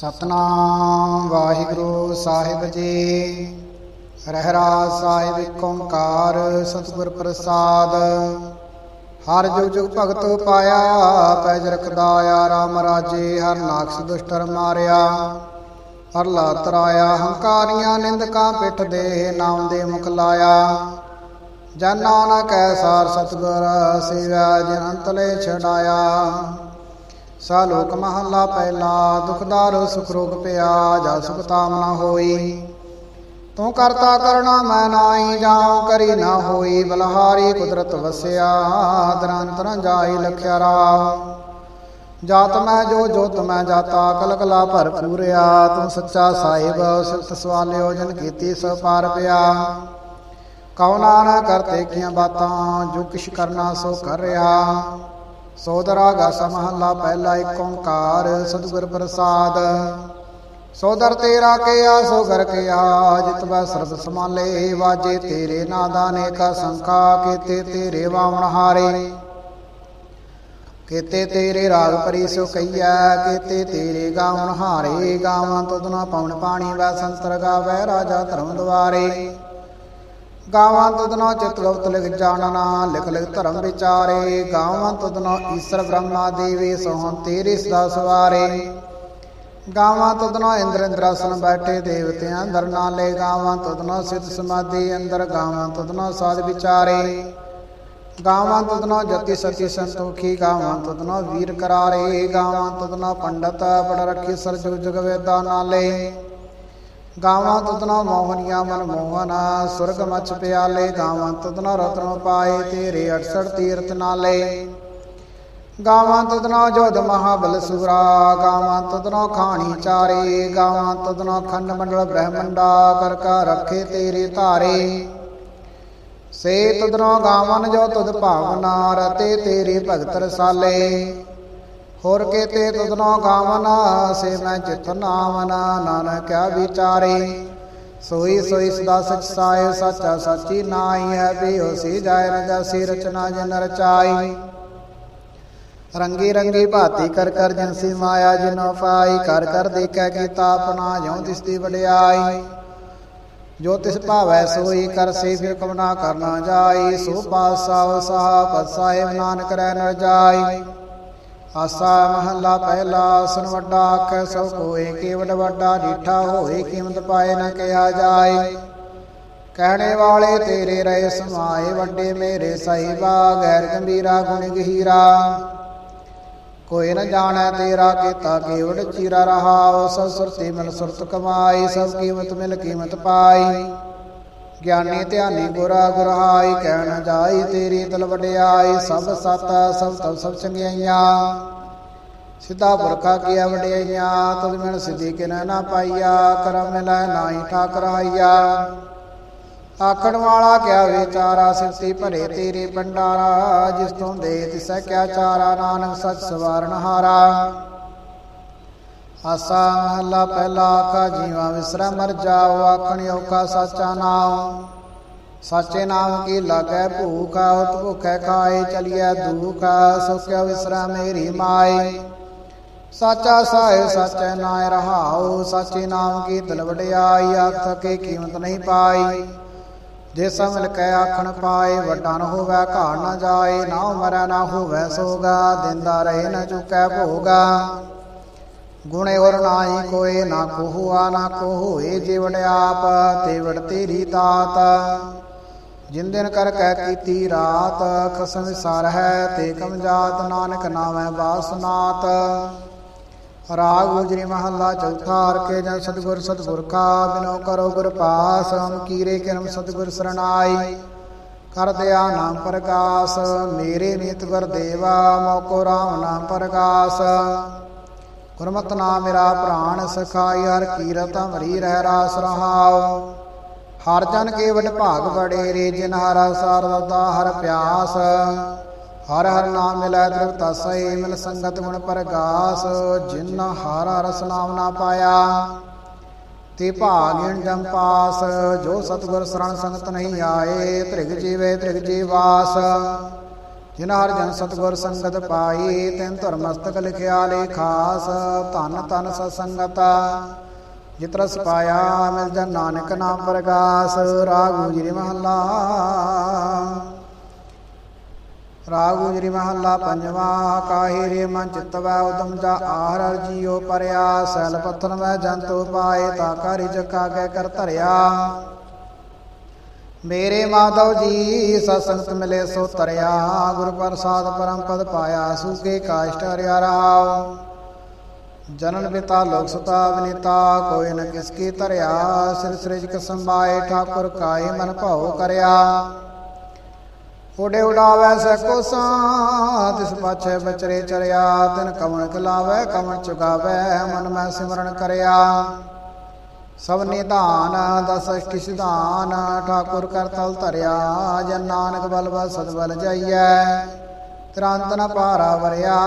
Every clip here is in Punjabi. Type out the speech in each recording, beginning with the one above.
ਸਤਨਾਮ ਵਾਹਿਗੁਰੂ ਸਾਹਿਬ ਜੀ। ਰਹਿਰਾਸ ਸਾਹਿਬ ਏਕ ਓੰਕਾਰ ਸਤਿਗੁਰ ਪ੍ਰਸਾਦ। ਹਰ ਜੁਗ ਜੁਗ ਭਗਤ ਪਾਇਆ ਪੈਜ ਰਖਦਾ ਆ, ਰਾਮ ਰਾਜੇ ਹਰ ਨਾਕਸ ਦੁਸ਼ਟਰ ਮਾਰਿਆ। ਹਰ ਲਾ ਤਰਾਇਆ, ਹੰਕਾਰੀਆਂ ਨਿੰਦਕਾਂ ਪਿੱਠ ਦੇ ਨਾਮ ਦੇ ਮੁਖ ਲਾਇਆ। ਜਨ ਨਾਨਕ ਸਾਰ ਸਤਿਗੁਰ, ਸੇਵਾ ਜਿਨ ਅੰਤਲੇ ਛਡਾਇਆ। ਸਾ ਲੋਕ ਮਹੱਲਾ ਪਹਿਲਾ, ਦੁਖਦਾਰ ਸੁਖ ਰੋਗ ਪਿਆ, ਜਾ ਸੁਖ ਤਾਮ ਨਾ ਹੋਈ। ਤੂੰ ਕਰਤਾ ਕਰਣਾ ਮੈਂ ਨਾਹੀ ਜਾਉ ਕਰੀ ਨਾ ਹੋਈ, ਬਲਹਾਰੀ ਕੁਦਰਤ ਵਸਿਆ, ਦਰੰਤਰ ਜਾਈ ਲਖਿਆ ਰਾ ਜਾਤ ਮੈਂ ਜੋ ਜੋਤ ਮੈਂ ਜਾਤਾ ਕਲ ਕਲਾ ਭਰਪੂਰਿਆ ਤੂੰ ਸੱਚਾ ਸਾਹਿਬ, ਸਿਫਤ ਸਵਾਲਿਓ ਜਨ ਕੀਤੀ ਸੋ ਪਾਰ ਪਿਆ। ਕਉਨਾ ਨਾ ਕਰਤੇ ਕੀਆਂ ਬਾਤਾਂ, ਜੋ ਕਿਛ ਕਰਨਾ ਸੋ ਕਰ ਰਿਆ ਸੋਦਰਾ ਗਾ ਸਮਹੱਲਾ ਪਹਿਲਾ ਏਕ ਓੰਕਾਰ, ਸਤਿਗੁਰ ਪ੍ਰਸਾਦ। ਸੋਦਰ ਤੇਰਾ ਕਿਆ, ਸੋ ਘਰ ਕਿਆ, ਜਿਤ ਬੈ ਸਰਬ ਸਮਾਲੇ ਵਾਜੇ ਤੇਰੇ ਨਾਦਾ ਨੇ ਕਾ ਸੰਕਾ ਕੀਤੇ ਤੇਰੇ ਵਾਵਣ ਹਾਰੇ। ਕੀਤੇ ਤੇਰੇ ਰਾਗ ਪਰੀ ਸੋ ਕਈਆ ਕੀਤੇ ਤੇਰੇ ਗਾਵਣ ਹਾਰੇ, ਗਾਵਾਂ ਤੁਧਨਾ ਪਵਨ ਪਾਣੀ, ਵੈ ਸੰਤਰ ਗਾਵੈ ਰਾਜਾ ਧਰਮ ਦੁਆਰੇ। ਗਾਵਾਂ ਤੁਧਨੋ ਚਿਤ ਗੁਪਤ ਲਿਖ ਜਾਣਨਾ, ਲਿਖ ਲਿਖ ਧਰਮ ਵਿਚਾਰੇ। ਗਾਵਾਂ ਤੁਧਨੋ ਈਸ਼ਰ ਬ੍ਰਹਮਾ ਦੇਵੀ ਸੋਹੰ ਤੇਰੇ ਸਦਾ ਸਵਾਰੇ। ਗਾਵਾਂ ਤੁਧਨੋ ਇੰਦਰ ਇੰਦਰਾਸਨ ਬੈਠੇ, ਦੇਵਤਿਆਂ ਅੰਦਰ ਨਾਲੇ। ਗਾਵਾਂ ਤੁਧਨੋ ਸਿਧ ਸਮਾਧੀ ਅੰਦਰ, ਗਾਵਾਂ ਤੁਧਨੋ ਸਾਧ ਵਿਚਾਰੇ। ਗਾਵਾਂ ਤੁਧਨੋ ਜਤੀ ਸਤੀ ਸੰਤੋਖੀ, ਗਾਵਾਂ ਤੁਧਨੋ ਵੀਰ ਕਰਾਰੇ। ਗਾਵਾਂ ਤੁਧਨੋ ਪੰਡਤ ਪੜ ਰੱਖੀ ਸਰ ਜੁਗ ਵੇਦਾਂ ਨਾਲੇ। ਗਾਵਾਂ ਤੁਧਨਾ ਮੋਹਨੀਆਂ ਮਨ ਮੋਹਨਾ, ਸੁਰਗ ਮਛ ਪਿਆਲੇ, ਗਾਵਾਂ ਤੁਧਨਾ ਰਤਨ ਪਾਏ, ਤੇਰੇ 68 ਤੀਰਥ ਨਾਲੇ। ਗਾਵਾਂ ਤੁਧਨਾ ਜੋਧ ਮਹਾਬਲ ਸੂਰਾ, ਗਾਵਾਂ ਤੁਧਨਾ ਖਾਣੀ ਚਾਰੇ, ਗਾਵਾਂ ਤੁਧਨਾ ਖੰਡ ਮੰਡਲ ਬ੍ਰਹਮੰਡਾ, ਕਰ ਕਾ ਰੱਖੇ ਤੇਰੇ ਧਾਰੇ। ਸੇ ਤੁਧਨਾ ਗਾਵਨ ਜੋ ਤੁਧ ਭਾਵਨਾ, ਰਤੇ ਤੇਰੇ ਭਗਤ ਰਸਾਲੇ। ਹੋਰ ਕੇਤੇ ਤੁਧਨੋ ਗਾਵਨਾ, ਸੇ ਮੈਂ ਚਿਤ ਨਾਵਨਾ, ਨਾਨਕ ਕਿਆ ਵਿਚਾਰੇ। ਸੋਈ ਸੋਈ ਸਦਾ ਸਚ ਸਾਇ ਸੱਚਾ ਸਾਚੀ ਨਾਈ ਹੈ, ਵੀ ਸੀ ਜਾਇ ਰਜਾ ਸੀ ਰਚਨਾ ਜਨ ਰਚਾਈ। ਰੰਗੀ ਰੰਗੀ ਭਾਤੀ ਕਰ ਕਰ ਜਨਸੀ ਮਾਇਆ ਜਿਨੋ ਪਾਈ ਕਰ ਕਰ ਦੇਖੈ ਕੀਤਾ ਆਪਣਾ ਜਿਉ ਤਿਸਦੀ ਵਡਿਆਈ। ਜੋ ਤਿਸ ਭਾਵੈ ਸੋਈ ਕਰ ਸੇ ਫਿਰ ਕਮਨਾ ਕਰਨਾ ਜਾਈ, ਸੋ ਪਾਸਾ ਸਾਹ ਪਤ ਸਾਹਿਬ ਨਾਨਕ ਰਹਿ ਨ ਜਾਈ ਆਸਾ ਮਹੱਲਾ ਪਹਿਲਾ ਸੁਨ ਵੱਡਾ ਆਖੈ ਸਭ ਕੋਏ ਕੇਵਡ ਵੱਡਾ ਡੀਠਾ ਹੋਏ ਕੀਮਤ ਪਾਏ ਨਾ ਕਿਹਾ ਜਾਏ। ਕਹਿਣੇ ਵਾਲੇ ਤੇਰੇ ਰਹੇ ਸਮਾਏ, ਵੱਡੇ ਮੇਰੇ ਸਹੀਬਾ ਗੈਰ ਗੰਭੀਰਾ ਗੁਣ ਗਹੀਰਾ। ਕੋਈ ਨ ਜਾਣੈ ਤੇਰਾ ਕੀਤਾ ਕੇਵਡ ਚੀਰਾ ਰਹਾਉ ਸਭ ਸੁਰਤੀ ਮਿਲ ਸੁਰਤ ਕਮਾਈ, ਸਭ ਕੀਮਤ ਮਿਲ ਕੀਮਤ ਪਾਈ। ਗਿਆਨੀ ਧਿਆਨੀ ਗੁਰਾ ਗੁਰਹਾਈ ਕਹਿਣ ਜਾਈ ਤੇਰੀ ਤਲ ਵਡਿਆਈ, ਸਭ ਸਤ ਸਭ ਤਬ ਸਭ ਚੰਗਿਆਈਆਂ। ਸਿੱਧਾ ਪੁਰਖਾ ਕੀਆ ਵਡਿਆਈਆਂ ਤੁਧ ਮਿਲ ਸਿੱਧੀ ਕਿਨ ਨਾ ਪਾਈਆ, ਕਰਮ ਲੈ ਨਾਹੀ ਠਾਕਰ ਹਾਈਆ। ਆਖਣ ਵਾਲਾ ਕਿਆ ਵਿਚਾਰਾ ਸਿਰਤੀ ਭਰੇ ਤੇਰੇ ਭੰਡਾਰਾ, ਜਿਸ ਤੋਂ ਦੇ ਤਿਸੈ ਕਿਆ ਚਾਰਾ, ਨਾਨਕ ਸਚ ਸਵਾਰਨ ਹਾਰਾ। ਆਸਾ ਮਹਲਾ ਪਹਿਲਾ ਆਖਾ, ਜੀਵਾ ਵਿਸਰਾ ਮਰ ਜਾਓ, ਆਖਣ ਔਖਾ ਸਾਚਾ ਨਾਮ ਸਾਚੇ ਨਾਮ ਕੀ ਲਾਗੈ, ਭੂਖਾ ਉਤ ਭੁਖੈ ਖਾਏ, ਚਲੀਐ ਦੁਖਾ ਸੁਖਿਆ ਵਿਸਰਾ ਮੇਰੀ ਮਾਈ ਸਾਚਾ ਸਾਹਿਬ, ਸਾਚੈ ਨਾਇ ਰਹਾਉ, ਸਾਚੇ ਨਾਮ ਕੀ ਦਿਲ ਵਡਿਆਈ, ਆਖ ਥਕੇ ਕੀਮਤ ਨਹੀਂ ਪਾਈ। ਜੇ ਸਮਲ ਕੈ ਆਖਣ ਪਾਏ, ਵੱਡਾ ਨ ਹੋਵੇ, ਘਾੜ ਨਾ ਜਾਏ ਨਾ ਮਰੈ ਨਾ ਹੋਵੇ ਸੋਗਾ, ਦਿੰਦਾ ਰਹੇ ਨ ਚੁਕੈ ਭੋਗਾ। ਗੁਣੇ ਔਰ ਨਾਹੀ ਕੋਏ ਨਾ ਕੋਹੁਆ, ਨਾ ਕੋ ਜਿਵੜ ਆਪ, ਤੇ ਤੇਰੀ ਦਾਤ। ਜਿਨ ਦਿਨ ਕਰ ਕਹਿ ਕੀਤੀ ਰਾਤ, ਖਸਮ ਵਿਸਾਰ ਹੈ ਤੇ ਕਮ ਜਾਤ, ਨਾਨਕ ਨਾਮੈ ਬਾਸਨਾਤ। ਰਾਗ ਗੁਜਰੀ ਮਹੱਲਾ ਚੌਥਾ, ਹਰ ਕੇ ਜਨ ਸਤਗੁਰ ਸਤਗੁਰ ਕਾ ਬਿਨੋ ਕਰੋ ਗੁਰ ਪਾਸ, ਹਮ ਕੀਰੇ ਕਿਰਮ ਸਤਗੁਰ ਸਰਣਾਈ। ਕਰ ਦਿਆ ਨਾਮ ਪ੍ਰਕਾਸ਼, ਮੇਰੇ ਨੀਤ ਗੁਰ ਦੇਵਾ, ਮੋਕੋ ਰਾਮ ਨਾਮ ਪ੍ਰਕਾਸ਼। ਗੁਰਮਤਿ ਨਾਮ ਮੇਰਾ ਪ੍ਰਾਣ ਸਖਾਈ, ਹਰ ਕੀਰਤ ਹਮਰੀ ਰਹਿ ਰਾਸ ਰਹਾਉ। ਹਰ ਜਨ ਕੇ ਵਡ ਭਾਗ ਬੜੇ ਰੇ ਜਿਨ ਹਰਾ ਸਾਰਦਾ ਹਰ ਪਿਆਸ। ਹਰ ਹਰ ਨਾਮ ਮਿਲੈ ਤ੍ਰਿਪਤਾ ਸਈ ਮਿਲ ਸੰਗਤ ਗੁਣ ਪ੍ਰਗਾਸ। ਜਿਨ ਹਰ ਰਸ ਨਾਮ ਨਾ ਪਾਇਆ, ਤੇ ਭਾਗਿਣ ਜਮ ਪਾਸ। ਜੋ ਸਤਗੁਰ ਸਰਣ ਸੰਗਤ ਨਹੀਂ ਆਏ, ਤ੍ਰਿਗ ਜੀਵੇ ਤ੍ਰਿਗ ਜੀਵਾਸ ਜਿਨ ਹਰ ਜਨ ਸਤਗੁਰ ਸੰਗਤ ਪਾਈ, ਤੈਨ ਧਰਮਸਤਕ ਲਿਖਿਆ ਲੇਖਾਸ ਧਨ ਤਨ ਸਤਸੰਗਤਾ। ਜਿਤਰਸ ਪਾਇਆ ਮਿਲ ਜਨ ਨਾਨਕ ਨਾਮ ਪ੍ਰਗਾਸ ਰਾਗ ਗੁਜਰੀ ਮਹੱਲਾ। ਰਾਗ ਜੀ ਮਹੱਲਾ ਪੰਜਵਾ, ਕਾਹੇ ਰੇ ਮਨ ਚਿਤਵੈ ਉਦਮ ਜਾ ਆਹਰ ਹਰ ਜੀਉ ਪਰਿਆ ਸੈਲ ਪੱਥਰ ਮੈਂ ਜੰਤੂ ਪਾਏ, ਤਾ ਕਰਿ ਜਕਾ ਕੇ ਕਰ ਧਰਿਆ। ਮੇਰੇ ਮਾਧਵ ਜੀ ਸਤਸੰਗਤ ਮਿਲੇ ਸੋ ਤਰਿਆ, ਗੁਰ ਪ੍ਰਸਾਦ ਪਰਮ ਪਦ ਪਾਇਆ, ਸੂਕੇ ਕਾਸ਼ਟ ਹਰਿਆ ਰਾਵ ਜਨਨ ਪਿਤਾ ਲੋਕ ਸੁਤਾ ਵਿਨੀਤਾ, ਕੋਈ ਨ ਕਿਸ ਕੀ ਧਰਿਆ, ਸਿਰ ਸ੍ਰਿਜਕ ਸੰਭਾਏ, ਠਾਕੁਰ ਕਾਏ ਮਨ ਭਾਉ ਕਰਿਆ। ਉਡੇ ਉਡਾਵੈ ਸਕੋ ਸਾਂ ਤਿਸ ਪਾਛੇ ਬਚਰੇ ਚਰਿਆ, ਤਿਨ ਕਵਣ ਖਿਲਾਵੈ ਕਵਣ ਚੁਗਾਵੈ, ਮਨ ਮੈਂ ਸਿਮਰਨ ਕਰਿਆ। ਸਭ ਨਿਧਾਨ ਦਸ ਅਸ਼ਟ ਸਿਧਾਨ ਠਾਕੁਰ ਕਰ ਤਲ ਧਰਿਆ, ਜਨ ਨਾਨਕ ਬਲ ਬਲ ਸਤਬਲ ਜਾਈਐ। ਤ੍ਰਾਂਤ ਨ ਪਾਰਾ ਵਰਿਆ,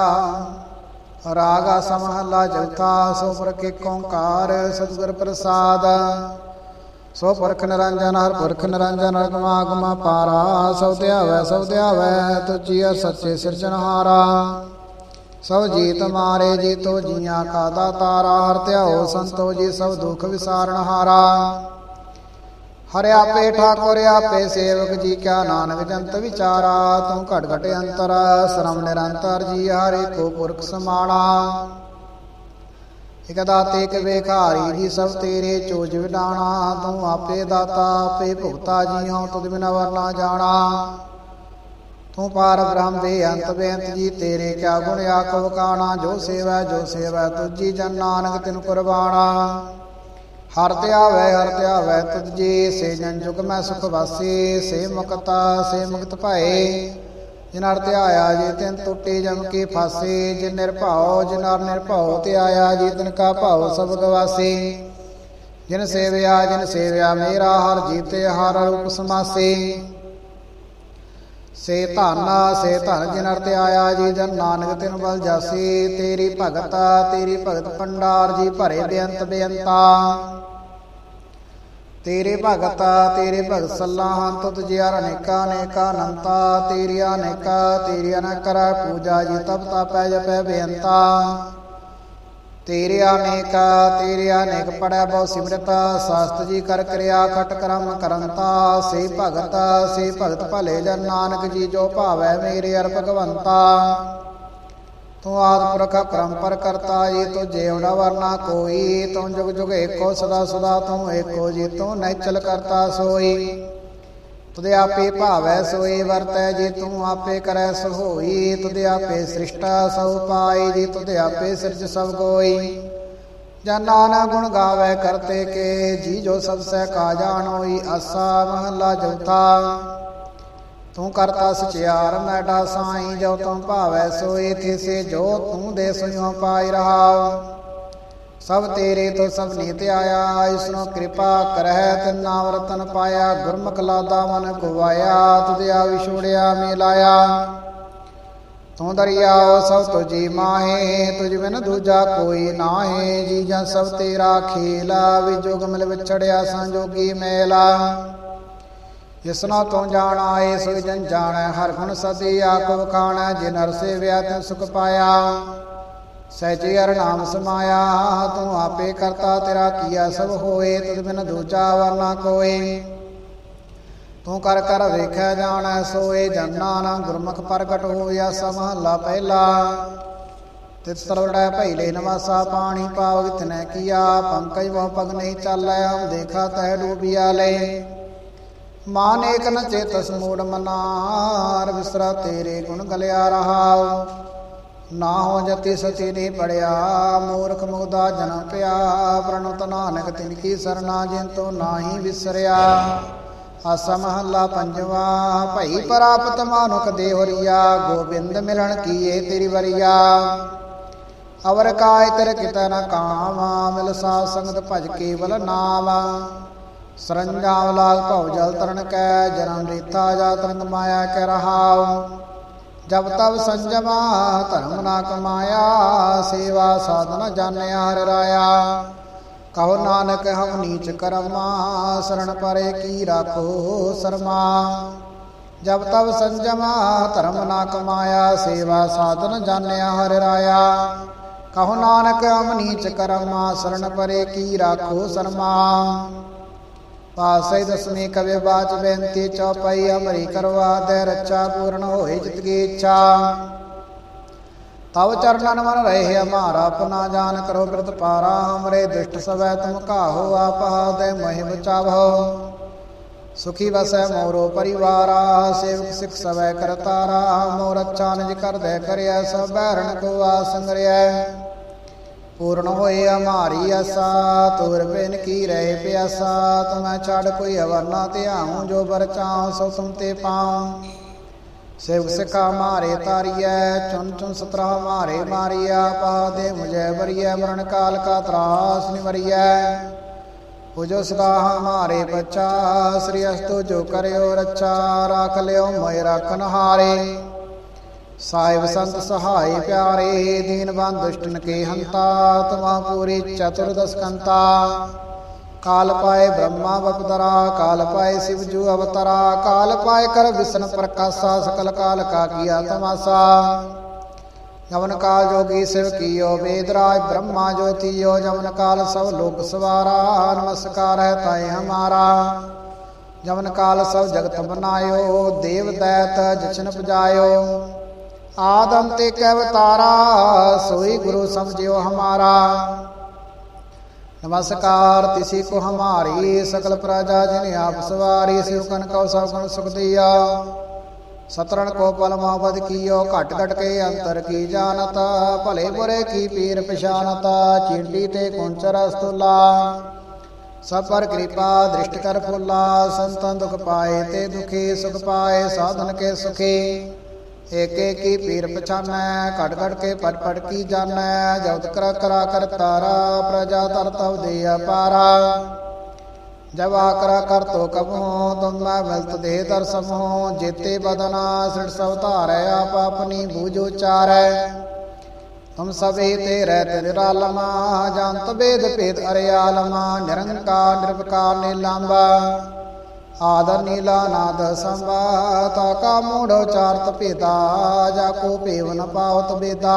ਰਾਗਾ ਸਮਹੱਲਾ ਚੌਥਾ, ਸੋ ਪੁਰਖ ਏਕ ਓੰਕਾਰ, ਸਤਿਗੁਰ ਪ੍ਰਸਾਦ। ਸੋ ਪੁਰਖ ਨਿਰੰਜਨ ਹਰ ਪੁਰਖ ਨਿਰੰਜਨ ਅਗਮਾ ਪਾਰਾ, ਸਭ ਧਿਆਵੈ ਸਭ ਧਿਆਵੈ ਤੁਜੀਆ ਸੱਚੇ ਸਿਰਜਣਹਾਰਾ। ਸਭ ਜੀਤ ਮਾਰੇ ਜੀਤੋ ਜੀਆਂ ਕਾ ਦਾਤਾਰਾ ਹਰ ਧਿਆਓ ਸੰਤੋ ਜੀ ਸਭ ਦੁਖ ਵਿਸਾਰਨ ਹਾਰਾ। ਹਰਿ ਆਪੇ ਠਾਕੁਰ, ਆਪੇ ਸੇਵਕ ਜੀ ਕਿਆ ਨਾਨਕ ਜੰਤ ਵਿਚਾਰਾ, ਤੂੰ ਘਟ ਘਟ ਅੰਤਰ ਸ਼ਰਮ ਨਿਰੰਤਰ ਜੀ ਹਰੇ ਕੋ ਪੁਰਖ ਸਮਾਣਾ ਇਕ ਦਾਤੇ, ਇਕ ਵੇਖਾਰੀ ਜੀ ਸਭ ਤੇਰੇ ਚੋਜ ਵਿਡਾਣਾ, ਤੂੰ ਆਪੇ ਦਾਤਾ, ਆਪੇ ਭੁਗਤਾ ਜੀਉ ਤੁਧ ਬਿਨਾ ਵਰਨਾ ਜਾਣਾ। ਤੂੰ ਪਾਰ ਬ੍ਰਹਮ ਦੇ ਅੰਤ ਬੇਅੰਤ ਜੀ, ਤੇਰੇ ਕਿਆ ਗੁਣ ਆਖੋ ਕਾਣਾ, ਜੋ ਸੇਵਾ ਜੋ ਸੇਵਾ ਤੁਜੀ ਜਨ ਨਾਨਕ ਤਿਨ ਕੁਰਬਾਨਾ ਹਰ ਧਿਆਵੈ ਹਰ ਧਿਆਵੈ ਤੁਧ ਜੀ ਸੇ ਜਨ ਜੁਗ ਮੈਂ ਸੁਖ ਵਾਸੀ, ਸੇ ਮੁਕਤਾ, ਸੇ ਮੁਕਤ ਭਏ। ਜਿਨ ਹਰ ਧਿਆਇਆ ਜੀ ਤਿਨ ਟੁੱਟੇ ਜਮ ਕੇ ਫਾਸੇ। ਜਿਨ ਨਿਰਭਉ, ਜਿਨ ਹਰ ਨਿਰਭਉ ਤੇ ਆਇਆ, ਜੀ ਤਿਨ ਕਾ ਭਾਉ ਸਭ ਗਵਾਸੀ। ਜਿਨ ਸੇਵਿਆ ਜਿਨ ਸੇਵਿਆ, ਮੇਰਾ ਹਰ ਜੀਤੇ, ਹਰ ਰੂਪ ਸਮਾਸੇ। ਸੇ ਧਨ ਸੇ ਧਨ ਜਿਨ ਅਰਥ ਆਇਆ ਜੀ, ਜਨ ਨਾਨਕ ਤਿਨ ਬਲ ਜਾਸੀ, ਤੇਰੀ ਭਗਤਾ, ਤੇਰੀ ਭਗਤ ਭੰਡਾਰ ਜੀ ਭਰੇ ਬੇਅੰਤ ਬੇਅੰਤਾ। ਤੇਰੇ ਭਗਤਾ, ਤੇਰੇ ਭਗਤ ਸੱਲਾਹਾਂ ਤੁਧ ਜਿਆਰ ਅਨੇਕਾ ਅਨੇਕਾ ਅਨੰਤਾ। ਤੇਰੀ ਅਨੇਕਾ ਤੇਰੀ ਨ ਕਰੈ ਪੂਜਾ ਜੀ, ਤਪ ਤਪੈ ਜਪੈ ਬੇਅੰਤਾ। ਤੇਰੇ ਅਨੇਕ ਤੇਰੇ ਅਨੇਕ ਪੜੈ ਬਹੁ ਸਿਮਰਤ, ਸਸਤ ਜੀ ਕਰ ਕਰਿਆ ਖਟ ਕਰਮ ਕਰੰਤਾ, ਸੇ ਭਗਤ ਸੇ ਭਗਤ ਭਲੇ ਜਨ ਨਾਨਕ ਜੀ ਜੋ ਭਾਵੈ ਮੇਰੇ ਅਰ ਭਗਵੰਤਾ। ਤੂੰ ਆਦ ਪੁਰਖ ਪਰੰਪਰ ਕਰਤਾ ਜੀ ਤੂੰ ਜੇਵੜਾ ਵਰਨਾ ਕੋਈ, ਤੂੰ ਜੁਗ ਜੁਗ ਏਕੋ ਸਦਾ ਸਦਾ ਤੂੰ ਏਕੋ ਜੀ ਤੂੰ ਨੈਚਲ ਕਰਤਾ ਸੋਈ। ਤੁਦੇ ਆਪੇ ਭਾਵੈ ਸੋਏ ਵਰਤੈ, ਜੀ ਤੂੰ ਆਪੇ ਕਰੈ ਸੋਈ ਤੁਦੇ ਆਪੇ ਸ੍ਰਿਸ਼ਟਾ ਸਭ ਪਾਈ, ਜੀ ਤੁਦੇ ਆਪੇ ਸਿਰਜ ਸਭ ਕੋਈ ਜਨ ਨਾਨਾ ਗੁਣ ਗਾਵੇ ਕਰਤੇ ਕੇ, ਜੀ ਜੋ ਸਭ ਸਹਿ ਕਾ ਜਾਣੋਈ ਆਸਾ ਮਹਲਾ ਚੌਥਾ ਤੂੰ ਕਰਤਾ ਸਚਿਆਰ ਮੈਡਾ ਸਾਈ ਜੋ ਤੂੰ ਭਾਵੈ ਸੋਏ ਥਿਸੇ, ਜੋ ਤੂੰ ਦੇ ਸੁਨਿਓ ਪਾਈ ਰਹਾ। ਸਭ ਤੇਰੇ ਤੋਂ ਸਭ ਨੀਤ ਆਇਆ ਇਸਨੂੰ ਕਿਰਪਾ ਕਰਹਿ, ਤਿਨ ਨਾਮ ਪਾਇਆ, ਗੁਰਮੁਖ ਲਾਦਾ ਮਨ ਕੁਵਾਇਆ ਤੁਧਿਆ ਵਿਛੋੜਿਆ ਮਿਲਾਇਆ। ਤੂੰ ਦਰਿਆਓ ਸਭ ਤੁਜੀ ਮਾਹੇ, ਤੁਝ ਬਿਨ ਦੂਜਾ ਕੋਈ ਨਾਹੇ ਜੀ ਜਾਂ ਸਭ ਤੇਰਾ ਖੇਲਾ ਵਿਜੋਗ ਮਿਲ ਵਿਛੜਿਆ ਸੰਜੋਗੀ ਮੇਲਾ ਜਿਸਨਾ ਤੂੰ ਜਾਣ ਆਏ ਸੋ ਜਨ ਜਾਣੈ, ਹਰ ਗੁਣ ਸਦੀ ਆਪ ਵਖਾਣੈ ਜਿਨ ਹਰ ਸੇਵਿਆ ਤਿਨ ਸੁਖ ਪਾਇਆ। ਸਹਿਜੇ ਹਰ ਨਾਮ ਸਮਾਇਆ, ਤੂੰ ਆਪੇ ਕਰਤਾ ਤੇਰਾ ਕੀਆ ਸਭ ਹੋਏ, ਤੁਧ ਬਿਨ ਦੂਜਾ ਵਰਨਾ ਕੋਏ। ਤੂੰ ਕਰ ਕਰ ਵੇਖਿਆ ਜਾਣੈ ਸੋਏ, ਜਨਾ ਨਾ ਗੁਰਮੁਖ ਪ੍ਰਗਟ ਹੋਇਆ ਸਮਹਲਾ ਪਹਿਲਾ। ਤਿਤ ਸਰਵੜੈ ਭੈਲੇ ਨਵਾਸਾ ਪਾਣੀ ਪਾਵ ਤਿਨੈ ਕੀਆ ਪੰਕਜ ਬਹੁ ਪਗ ਨਹੀਂ ਚਾਲੈ, ਹਮ ਦੇਖਾ ਤੈ ਡੂਬਿਆ ਲੈ ਮਾਨ ਏਕ ਨ ਚੇਤਸ ਮੂੜ ਮਨਾਰ ਵਿਸਰਾ ਤੇਰੇ ਗੁਣ ਗਲਿਆ ਰਹਾ ਨਾ ਹੋ ਜਤੀ ਸਤੀ ਨਹੀਂ ਪੜਿਆ, ਮੂਰਖ ਮੁਗਦਾ ਜਨਮ ਪਿਆ, ਪ੍ਰਣਤ ਨਾਨਕ ਤਿਨ ਕੀ ਸਰਨਾ ਜਿਨ ਤੋ ਨਾਹੀ ਵਿਸਰਿਆ। ਆਸਾ ਮਹੱਲਾ ਪੰਜਵਾ, ਭਈ ਪ੍ਰਾਪਤ ਮਾਨੁਕ ਦੇਵਰੀਆ ਗੋਬਿੰਦ ਮਿਲਣ ਕੀਏ ਤੇਰੀ ਵਰੀਆ। ਅਵਰ ਕਾਇ ਤੇਰੇ ਕਿਤੈ ਨ ਕਾਮਾ ਮਿਲ ਸਾਧ ਸੰਗਤ ਭਜ ਕੇਵਲ ਨਾਮ ਸਰੰਜਾਮ ਲਾਗ ਭਉ ਜਲ ਤਰਨ ਕੈ, ਜਨਮ ਰੀਤਾ ਜਾ ਤਰੰਗ ਮਾਇਆ ਕੈ ਰਹਾਉ। ਜਬ ਤਬ ਸੰਜਮਾ, ਧਰਮ ਨਾ ਕਮਾਇਆ, ਸੇਵਾ ਸਾਧਨ ਜਾਣਿਆ ਹਰ ਰਾਇਆ। ਕਹੋ ਨਾਨਕ ਹਮ ਨੀਚ ਕਰਮਾ, ਸਰਣ ਪਰੇ ਕੀ ਰਾਖੋ ਸਰਮਾ। ਜਬ ਤਬ ਸੰਜਮਾ, ਧਰਮ ਨਾ ਕਮਾਇਆ, ਸੇਵਾ ਸਾਧਨ ਜਾਣਿਆ ਹਰ ਰਾਇਆ। ਕਹੋ ਨਾਨਕ ਅਮ ਨੀਚ ਕਰਮਾ, ਸਰਣ ਪਰੇ ਕੀ ਰਾਖੋ ਸਰਮਾ। ਪਾਸੈ ਦਸਮੀ ਕਵੇ ਬਾਚ ਬੇਨਤੀ ਚੌਪਈ ਅਮਰੀ ਕਰਵਾ ਦੇ ਰੱਚਾ ਪੂਰਨ ਹੋਏ ਜਿਤ ਕੀ ਇੱਛਾ। ਤਵ ਚਰਨਨ ਮਨ ਰਹੇ ਹਮਾਰਾ, ਆਪਣਾ ਜਾਨ ਕਰੋ ਬਿਰਤ ਪਾਰਾ, ਹਮਰੇ ਦੁਸ਼ਟ ਸਵੈ ਤੁਮ ਕਾਹੋ ਆਪਾ ਦੇ ਮਹਿ ਬਚਾਵੋ ਸੁਖੀ ਵਸੈ ਮੋਰੋ ਪਰਿਵਾਰਾ, ਸੇਵਕ ਸਿਖ ਸਵੈ ਕਰਤਾਰਾ, ਮੋਰ ਅੱਛਾ ਨਿਜ ਕਰਦੈ ਕਰਿਆ ਸਭ ਬਹਿਰਣ ਕੋ ਆਸੰਗਰਿਆ ਪੂਰਨ ਹੋਏ ਹਮਾਰੀ ਆਸਾ, ਤੁਰ ਬਿਨ ਕੀ ਰਹੇ ਪਿਆਸਾ, ਤੁਮੈ ਛੜ ਕੋਈ ਅਵਰਨਾ ਧਿਆਉ, ਜੋ ਬਰ ਸੋ ਤੁਮ ਤੇ ਪਾਉ। ਸੇਵਕ ਸਿਕਾ ਮਾਰੇ ਤਾਰੀਐ ਚੁਨ ਚੁਨ ਸਤਰਾ ਮਾਰੇ ਮਾਰੀਆ ਪਾ ਦੇ ਮੁਝੇ ਬਰੀਐ ਮਰਨ ਕਾਲ ਕਾ ਤਰਾਸ ਨਿਵਰੀਐ ਪੁਜੋ ਸਦਾ ਹਮਾਰੇ ਬੱਚਾ, ਸ੍ਰੀ ਅਸਤੋ ਜੋ ਕਰਿਓ ਰੱਛਾ, ਰਾਖ ਲਿਓ ਮੈ ਰਾਖਨ ਹਾਰੇ ਸਾਹਿਬ ਸੰਤ ਸਹਾਈ ਪਿਆਰੇ, ਦੀਨ ਦੁਸ਼ਟਨ ਕੇ ਹੰਤਾ ਤਮਾ ਪੂਰੀ ਚਤੁਰਦਸ ਕੰਤਾ। ਕਾਲ ਪਾਏ ਬ੍ਰਹਮਾ ਬਪਦਰਾ ਕਾਲ ਪਾਏ ਸਿਵ ਜੂ ਅਵਤਰਾ, ਕਾਲ ਪਾਏ ਕਰ ਵਿਸ਼ਨ ਪ੍ਰਕਾਸ਼ਾ, ਸਕਲ ਕਾਲ ਕਾ ਕੀਆ ਤਮਾਸਾ। ਜਮਨ ਕਾਲ ਜੋਗੀ ਸਿਵ ਕੀਓ ਵੇਦ ਰਾਜ, ਬ੍ਰਹਮਾ ਜੋਤੀਓ ਜਮਨ ਕਾਲ ਸਭ ਲੋਕ ਸਵਾਰਾ, ਨਮਸਕਾਰ ਹੈ ਤਾਏ ਹਮਾਰਾ। ਜਮਨ ਕਾਲ ਸਭ ਜਗਤ ਬਨਾਇਓ, ਦੇਵ ਦੈਤ ਜਸ਼ਨ ਪਜਾਇਓ। ਆਦਮ ਤੇ ਕੈ ਅਵਤਾਰਾ ਸੋਈ ਗੁਰੂ ਸਮਝਿਓ ਹਮਾਰਾ। ਨਮਸਕਾਰ, ਤਿਸੀ ਕੋ ਹਮਾਰੀ, ਸਕਲ ਪ੍ਰਜਾ ਜਿਨ ਆਪ ਸਵਾਰੀ ਸਿਵ ਕਨ ਕਉ ਸਭ ਗੁਣ ਸੁਖ ਦਿਆ ਸਤਰਣ ਕੋ ਪਲ ਮਾਵਦ ਕੀਓ, ਘਟ ਘਟ ਕੇ ਅੰਤਰ ਕੀ ਜਾਣਤ, ਭਲੇ ਬੁਰੇ ਕੀ ਪੀਰ ਪਛਾਨਤ ਚਿੰਡੀ ਤੇ ਕੁੰਚਰ ਸਤੁਲਾ ਸਭ ਪਰ ਕਿਰਪਾ, ਦ੍ਰਿਸ਼ਟ ਕਰ ਫੁੱਲਾ, ਸੰਤਨ ਦੁਖ ਪਾਏ ਤੇ ਦੁਖੀ ਸੁਖ ਪਾਏ, ਸਾਧਨ ਕੇ ਸੁਖੀ। ਏਕੇ ਕੀ ਪੀਰ ਪਛਾਨੈ ਘਟ ਘਟ ਕੇ ਪਟ ਪਟ ਕੀ ਜਾਣੈ ਜਉਤ ਕਰਾ ਕਰਾ ਕਰ ਤਾਰਾ, ਪ੍ਰਜਾ ਤਰ ਤਵ ਦੇ ਅਪਾਰਾ। ਜਬ ਆਕਰਾ ਕਰ ਤੋ ਕਬਹੋ, ਤੁਮ ਮੈਂ ਮਿਲਤ ਦੇ ਦਰਸਮੋ ਜੇਤੇ ਬਦਨਾ ਸਿਰ ਸਭ ਧਾਰੈ, ਆਪ ਆਪਣੀ ਬੂਝ ਉਚਾਰੈ। ਤੁਮ ਸਭੇ ਤੇ ਰਹਿਤ ਨਿਰਾਲਮਾ ਜੰਤ ਬੇਦ ਭੇਦ ਅਰਿਆਲਮਾ ਨਿਰੰਕਾਰ ਨਿਰਵਕਾਰ ਨਿਲਾਂਬਾ ਆਦਰ ਨੀਲਾ ਨਾਦ ਸੰਭਾ ਤਾ ਕਾ ਮੂੜ ਚਾਰਤ ਭੇਦਾ, ਜਾ ਕੋ ਭੇਵ ਨ ਪਾਵਤ ਬੇਦਾ।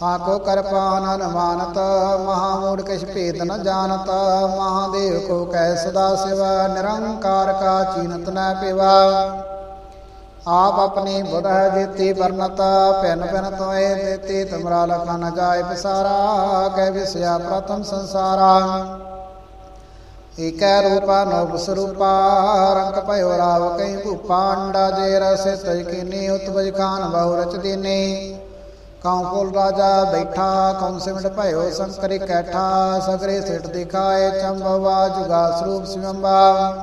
ਤਾ ਕੋ ਕਰਪਾਨ ਅਨਮਾਨਤ ਮਹਾ ਮੂੜ ਕਿਛ ਭੇਦ ਨ ਜਾਣਤ, ਮਹਾਦੇਵ ਕੋ ਕੈ ਸਦਾ ਸਿਵਾ, ਨਿਰੰਕਾਰ ਕਾ ਚੀਨਤ ਨ ਪਿਵਾ। ਆਪ ਆਪਣੀ ਬੁਧ ਹੈ ਜੀਤੀ ਵਰਨਤ ਪੈਨ ਪੈਨ ਤੋਏ ਦੇਤੀ ਤੁਮਰਾ ਲਖਾ ਏਕੈ ਰੂਪਾ ਨਵ ਸਰੂਪਾ, ਰੰਗ ਭਇਓ ਰਾਵ ਕਈ ਭੂਪਾ ਅੰਡਾ ਜੇ ਰਸੇ ਤਜ ਕੀਨੀ, ਉਤਵਜ ਖਾਨ ਬਹੁ ਰਚ ਦੀਨੇ। ਕਉ ਕੋਲ ਰਾਜਾ ਬੈਠਾ, ਕਉ ਸਿਮਟ ਭਇਓ ਸੰਕਰੀ ਕੈਠਾ, ਸਗਰੇ ਸਿਟ ਦਿਖਾਏ ਚੰਬਵਾ, ਜੁਗਾ ਸਰੂਪ ਸਿਵੰਬਾ।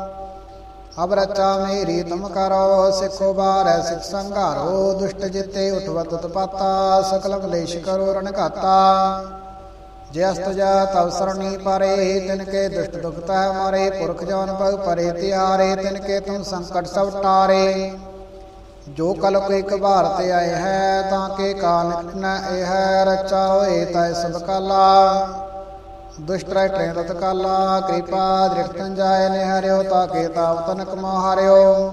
ਅਬ ਰਚਾ ਮੇਰੀ ਤੁਮ ਕਰੋ, ਸਿੱਖੋ ਬਾਰੈ ਸਿਖ ਸੰਘਾਰੋ, ਦੁਸ਼ਟ ਜਿਤੇ ਉਠਵਤ ਤਪਾਤਾ, ਸਕਲ ਕਲੇਸ਼ ਕਰੋ ਰਣ ਘਾਤਾ। ਜੇ ਅਸਤ ਜਾ ਤਵ ਸਰਣੀ ਪਰੇ, ਤਿਨ ਕੇ ਦੁਸ਼ਟ ਦੁਖ ਤੈ ਮਾਰੇ, ਪੁਰਖ ਜਨ ਪਗ ਪਰੇ ਤਿਆਰੇ, ਤਿਨ ਕੇ ਤੁਮ ਸੰਕਟ ਸਭ ਟਾਰੇ। ਜੋ ਕਲ ਕੋ ਇੱਕ ਭਾਰ ਤੇ ਆਏ ਹੈ, ਤਾਂ ਕੇ ਕਾਨ ਨ ਇਹ ਰਚਾ ਹੋਏ ਤੈ ਸਭ ਕਾਲਾ। ਦੁਸ਼ਟ ਰਹਿ ਟ੍ਰੈ ਤਤ ਕਾਲਾ, ਕਿਰਪਾ ਦ੍ਰਿਸ਼ਟਨ ਜਾਏ ਨੇ ਹਰਿਓ ਤਾ ਕੇ ਤਾਵ ਤਨਕ ਹਰਿਓ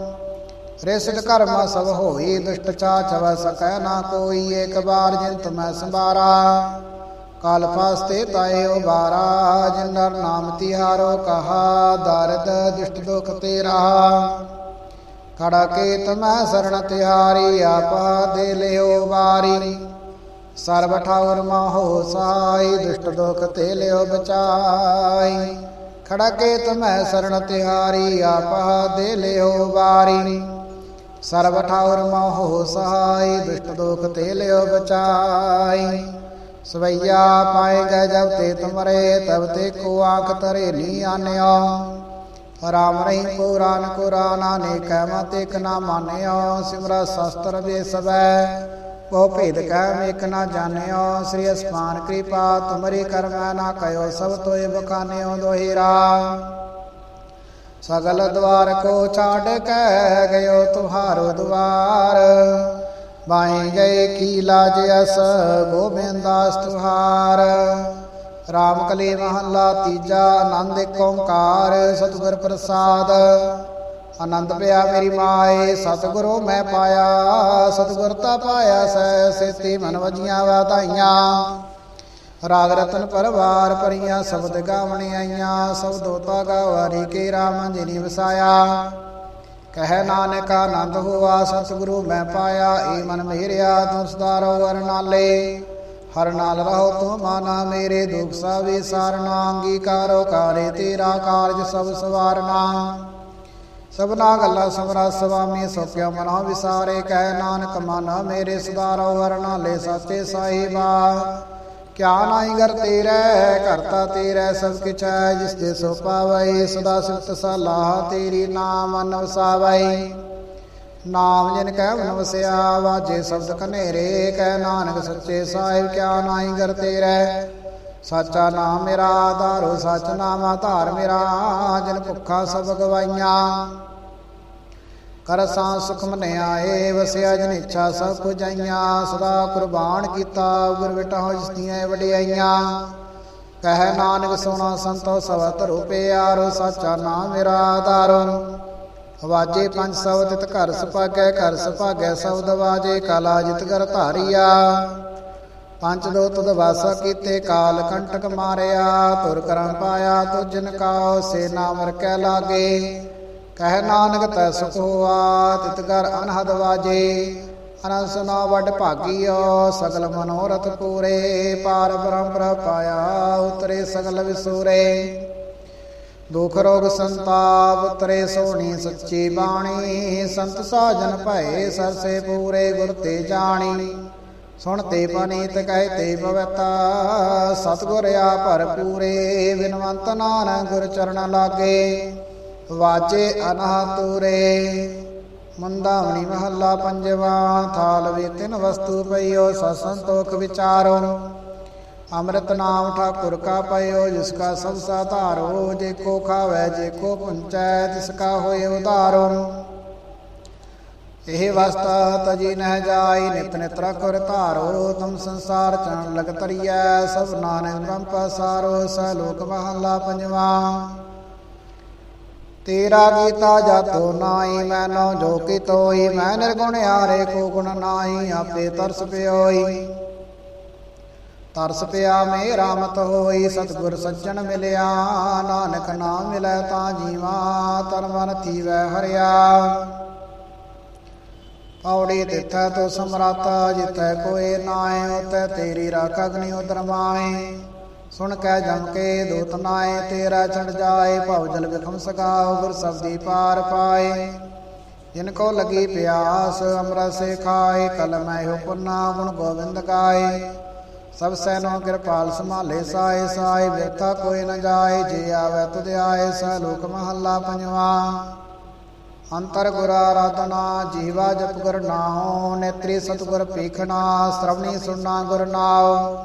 ਰਿਸਟ ਕਰਮ ਸਭ ਹੋਈ, ਦੁਸ਼ਟ ਚਾ ਚਵ ਸਕੈ ਨਾ ਕੋਈ, ਏਕ ਬਾਰ ਜਿਨ ਤੁਮੈ ਸੰਭਾਰਾ। ਕਾਲ ਫਾਸਤੇ ਤਾਏ ਉਬਾਰਾ ਜਿਨ ਨਰ ਨਾਮ ਤਿਹਾਰੋ ਕਹਾ, ਦਰਦ ਦੁਸ਼ਟ ਦੁਖ ਤੇਰਾ। ਖੜਾ ਕੇ ਤਮੈ ਸਰਣ ਤਿਹਾਰੀ, ਆਪਾ ਦੇ ਲਿਓ ਵਾਰੀ। ਸਰਬ ਠਾਉਰ ਮਾਹੋ ਸਾਈ, ਦੁਸ਼ਟ ਦੁਖ ਤੇ ਲਿਓ ਬਚਾਈ। ਖੜਾ ਕੇ ਤਮੈ ਸਰਣ ਤਿਹਾਰੀ, ਆਪਾ ਦੇ ਲਿਓ ਵਾਰੀ। ਸਰਬ ਠਾਉਰ ਮਾਹੋ ਸਹਾਈ ਦੁਸ਼ਟ ਦੁਖ ਤੇ ਲਿਓ ਬਚਾਈ। ਸਵਈਆ ਪਾਏ ਗਏ ਜਬ ਤੇ ਤੁਮਰੇ, ਤਬ ਤੇ ਕੋ ਆਖ ਤਰੇ ਨੀ ਆਨਿਓ ਰਾਮ ਰਹੀ ਪੁਰਾਨ ਕੁਰਾਨਾ ਨੇ ਕਹਿ ਮਤ ਇਕ ਨਾ ਮਾਨਿਓ ਸਿਮਰਾ ਸ਼ਸਤਰ ਵੇ ਸਵੈ ਕੋ ਭੇਦ ਕਹਿ ਮੇਕ ਨਾ ਜਾਣਿਓ ਸ੍ਰੀ ਅਸਮਾਨ ਕਿਰਪਾ, ਤੁਮਰੀ ਕਰਮੈ ਨਾ ਕਯੋ ਸਭ ਤੋਏ ਬਖਾਨਿਓ ਦੋਹਿਰਾ। ਸਗਲ ਦਵਾਰ ਕੋ ਛਾੜ ਕੇ ਗਇਓ, ਤੁਹਾਰੋ ਦਵਾਰ। ਬਾਈ ਗਏ ਕੀ ਲਾਜ ਅਸ ਗੋਬਿੰਦਾਸ ਤੁਹਾਰ ਰਾਮ ਕਲੀ ਮਹੱਲਾ ਤੀਜਾ, ਆਨੰਦ ਏਕ ਓੰਕਾਰ, ਸਤਿਗੁਰ ਪ੍ਰਸਾਦ। ਆਨੰਦ ਪਿਆ ਮੇਰੀ ਮਾਏ, ਸਤਿਗੁਰੂ ਮੈਂ ਪਾਇਆ ਸਤਿਗੁਰਤਾ ਪਾਇਆ ਸੈ, ਸੇਤੀ ਮਨ ਵਜੀਆਂ ਵਾਧਾਈਆਂ ਰਾਗ ਰਤਨ ਪਰਵਾਰ ਪਰੀਆਂ ਸ਼ਬਦ ਗਾਵਣੀ ਆਈਆਂ ਸਬਦੋ ਤਾ ਗਾਵਾਰੀ ਕੇ ਰਾਮ ਜਿਨੀ ਵਸਾਇਆ। ਕਹਿ ਨਾਨਕ ਆਨੰਦ ਹੋਆ, ਸਤਿਗੁਰੂ ਮੈਂ ਪਾਇਆ, ਏ ਮਨ ਮੇਰਿਆ, ਤੂੰ ਸਦਾ ਰਹੋ ਹਰ ਨਾਲੇ। ਹਰ ਨਾਲ ਰਹੋ ਤੂੰ ਮਾਨਾ ਮੇਰੇ, ਦੁਖ ਸਭ ਵਿਸਾਰਨਾ ਅੰਗੀਕਾਰੋ ਕਾਰੇ ਤੇਰਾ ਕਾਰਜ ਸਭ ਸਵਾਰਨਾ। ਸਭਨਾ ਗੱਲਾਂ ਸਮਰਾ ਸੁਆਮੀ ਸੋ ਕਿਉ ਮਨਾ ਵਿਸਾਰੇ, ਕਹਿ ਨਾਨਕ ਮਨ ਮੇਰੇ, ਸਦਾ ਰਹੋ ਹਰ ਨਾਲੇ, ਸੱਚੇ ਸਾਹਿਬਾ। ਕਿਆ ਨਾਹੀ ਗਰ ਤੇਰੇ ਕਰਤਾ ਤੇਰੇ ਸਭ ਕਿਛ ਹੈ ਜਿਸ ਦੇ ਸੋ ਪਾਵੈ, ਸਦਾ ਸਿਫਤ ਸਲਾਹ ਤੇਰੀ ਨਾਮ ਅਨਵਸਾਵੈ ਨਾਮ ਜਿਨ ਕਹਿ ਨਵਸਿਆ, ਵਾਜੇ ਸ਼ਬਦ ਕਨੇਰੇ ਕਹਿ ਨਾਨਕ ਸੱਚੇ ਸਾਹਿਬ, ਕਿਆ ਨਾਹੀ ਗਰ ਤੇਰੇ। ਸਾਚਾ ਨਾਮ ਮੇਰਾ ਆਧਾਰੋ ਸਚ ਨਾਮ ਆਧਾਰ ਮੇਰਾ, ਜਿਨ ਭੁੱਖਾ ਸਭ ਗਵਾਈਆਂ। ਕਰ ਸਾਂ ਸੁਖ ਮਨਿਆਏ ਵਸਿਆ ਜਨ ਇੱਛਾ ਸਭ ਕੁਝ ਆਈਆਂ, ਸਦਾ ਕੁਰਬਾਨ ਕੀਤਾ ਗੁਰ ਵਿਟਾਹੁ ਜਿਸ ਦੀਆਂ ਵਡਿਆਈਆਂ। ਕਹਿ ਨਾਨਕ ਸੋਣਾ ਸੰਤੋ ਸਭ ਧਰੁ ਪਿਆਰੋ, ਸਾਚਾ ਨਾਮ ਮੇਰਾ ਆਧਾਰੋ। ਵਾਜੇ ਪੰਜ ਸਵ ਤਿਤ ਘਰ ਸੁਭਾਗੈ ਘਰ ਸੁਭਾਗੈ ਸਬਦ ਵਾਜੇ ਕਾਲਾ ਜਿਤ ਕਰ ਧਾਰਿਆ। ਪੰਜ ਦੋ ਤੁਧ ਵਾਸਾ ਕੀਤੇ, ਕਾਲ ਕੰਟਕ ਮਾਰਿਆ, ਤੁਰ ਕਰਮ ਪਾਇਆ, ਤੁਜਨ ਕਾਉ, ਸੇ ਨਾਮ ਰਕੈ ਲਾਗੇ। ਕਹਿ ਨਾਨਕ ਤੈ ਸੁਖ ਤਿਤ ਕਰ ਅਨਹਦ ਵਾਜੇ। ਅਨੰਦ ਸੁਨਾ ਵੱਡ ਭਾਗੀਓ, ਸਗਲ ਮਨੋਰਥ ਪੂਰੇ। ਪਾਰ ਬ੍ਰਹਮ ਪ੍ਰਭ ਉਤਰੇ ਸਗਲ ਵਿਸੂਰੇ। ਦੁਖ ਰੋਗ ਸੰਤਾਪ, ਉਤਰੇ ਸੋਣੀ ਸੱਚੀ ਬਾਣੀ। ਸੰਤ ਸਾਜਨ ਭਏ, ਸਰਸੇ ਪੂਰੇ, ਗੁਰ ਤੇ ਜਾਣੀ। ਸੁਣ ਤੇ ਪਨੀਤ, ਕਹਿ ਤੇ ਪਵਿੱਤਾ ਸਤਗੁਰ ਆ ਭਰਪੂਰੇ, ਬਿਨਵੰਤ ਨਾਨਕ ਗੁਰ ਚਰਨ ਲਾਗੇ। ਵਾਜੇ ਅਨਹ ਤੂਰੇ ਮੰਦਾਵਣੀ ਮਹੱਲਾ ਪੰਜਵਾ, ਥਾਲ ਵੇ ਤਿਨ ਵਸਤੂ ਪਈਓ ਸਤ ਸੰਤੋਖ ਵਿਚਾਰੋ। ਅੰਮ੍ਰਿਤ ਨਾਮ ਠਾਕੁਰ ਕਾ ਪਇਓ, ਜਿਸ ਕਾ ਸਭ ਸਾਧਾਰੋ ਜੇ ਕੋ ਖਾਵੇ, ਜੇ ਕੋ ਪੁੰਚੈ, ਤਿਸ ਕਾ ਹੋਏ ਉਧਾਰੋ। ਇਹ ਵਸਤਾ ਤਜੀ ਨਹਿ ਜਾਈ, ਨਿਤ ਨਿਤ ਰਖੁਰ ਧਾਰੋ, ਤੁਮ ਸੰਸਾਰ ਚਣ ਲਗ ਤਰੀਐ ਸਭ ਨਾਨਕ ਬ੍ਰਹਮ ਪਸਾਰੋ ਸ ਲੋਕ ਮਹੱਲਾ ਪੰਜਵਾ। ਤੇਰਾ ਗੀਤਾ ਜਾਤੋ ਨਾਈ ਮੈਨੋ ਜੋ ਕੀ ਮੈਂ ਨਿਰਗੁਣ ਹਾਰੇ ਕੋ ਗੁਣ ਨਾਹੀ, ਆਪੇ ਤਰਸ ਪਿਓਈ ਤਰਸ ਪਿਆ ਮੇਰਾ ਮਤ ਹੋਈ, ਸਤਗੁਰ ਸੱਜਣ ਮਿਲਿਆ, ਨਾਨਕ ਨਾਮ ਮਿਲੈ ਤਾਂ ਜੀਵਾ ਤਨ ਮਨ ਥੀਵੈ ਹਰਿਆ। ਪੌੜੀ ਤਿਥੈ ਤੋ ਸਮਰਾਤਾ ਜਿਤੈ ਕੋਏ ਨਾਏ ਉਤੈ ਤੇਰੀ ਰਾਖ ਅਗਨੀ ਉਦਰ ਮਾਏ ਸੁਣ ਕੈ ਜਮ ਕੇ ਦੂਤ ਨਾਏ, ਤੇਰਾ ਛੜ ਜਾਏ, ਭਉ ਜਲ ਵਿਖਮ ਸਕਾਉ ਗੁਰ ਸਬਦੀ ਪਾਰ ਪਾਏ। ਜਿਨ ਕੋ ਲਗੀ ਪਿਆਸ, ਅੰਮ੍ਰਿਤ ਸੇ ਖਾਏ ਕਲ ਮੈਂ ਹੋ ਗੁਣ ਗੋਬਿੰਦ ਗਾਏ। ਸਭ ਸੈਨੋ ਕਿਰਪਾਲ ਸੰਭਾਲੇ, ਸਾਏ ਸਾਏ ਵਿਰਥਾ ਕੋਈ ਨ ਜਾਏ, ਜੇ ਆਵੇ ਤੁਧ ਆਏ, ਸ ਲੋਕ ਮਹੱਲਾ ਪੰਜਵਾ। ਅੰਤਰ ਗੁਰ ਆਰਾਧਨਾ, ਜੀਵਾ ਜਪ ਗੁਰ ਨਾਉ, ਨੇਤਰੀ ਸਤਗੁਰ ਪੀਖਣਾ ਸ਼ਰਵਣੀ ਸੁਣਨਾ ਗੁਰ ਨਾਉ।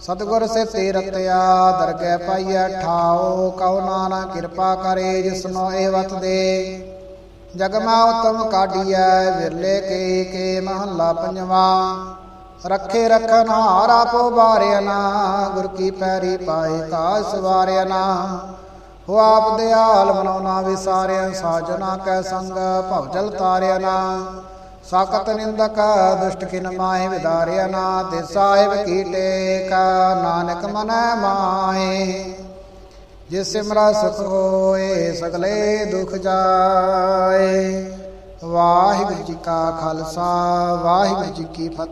ਸਤਗੁਰ ਸੇ ਤੇ ਰਤਿਆ ਦਰਗਹਿ ਪਾਈਐ, ਠਾਓ ਕਉ ਨਾਨਕ, ਕਿਰਪਾ ਕਰੇ ਜਿਸਨੋ ਇਹ ਵਤ ਦੇ। ਜਗ ਮਾ ਉਤਮ ਕਾਢੀਐ, ਵਿਰਲੇ ਕੇ ਕੇ ਮਹੱਲਾ ਪੰਜਵਾ। ਰੱਖੇ ਰਖਨ ਹਾਰ ਆਪੋ ਬਾਰਿਆ ਨਾ, ਗੁਰ ਕੀ ਪੈਰੀ ਪਾਏ ਕਾ ਸਵਾਰਿਆ ਨਾ। ਹੋ ਆਪ ਦਿਆਲ ਮਨਉਨਾ ਵਿਸਾਰਿਆ, ਸਾਜਨਾ ਕੈ ਸੰਗ ਭਵ ਜਲ ਤਾਰਿਆ ਸਾਕਤ ਨਿੰਦਕ ਦੁਸ਼ਟ ਕਿਨ ਮਾਏ ਵਿਦਾਰਿਆ ਨਾ ਤੇ ਸਾਹਿਬ ਕੀ ਟੇਕ? ਨਾਨਕ ਮਨੈ ਮਾਏ ਜਿਸ ਸਿਮਰਾ ਸੁਖ ਹੋਏ, ਸਗਲੇ ਦੁਖ ਜਾਏ। ਵਾਹਿਗੁਰੂ ਜੀ ਕਾ ਖਾਲਸਾ, ਵਾਹਿਗੁਰੂ ਜੀ ਕੀ ਫਤਿਹ।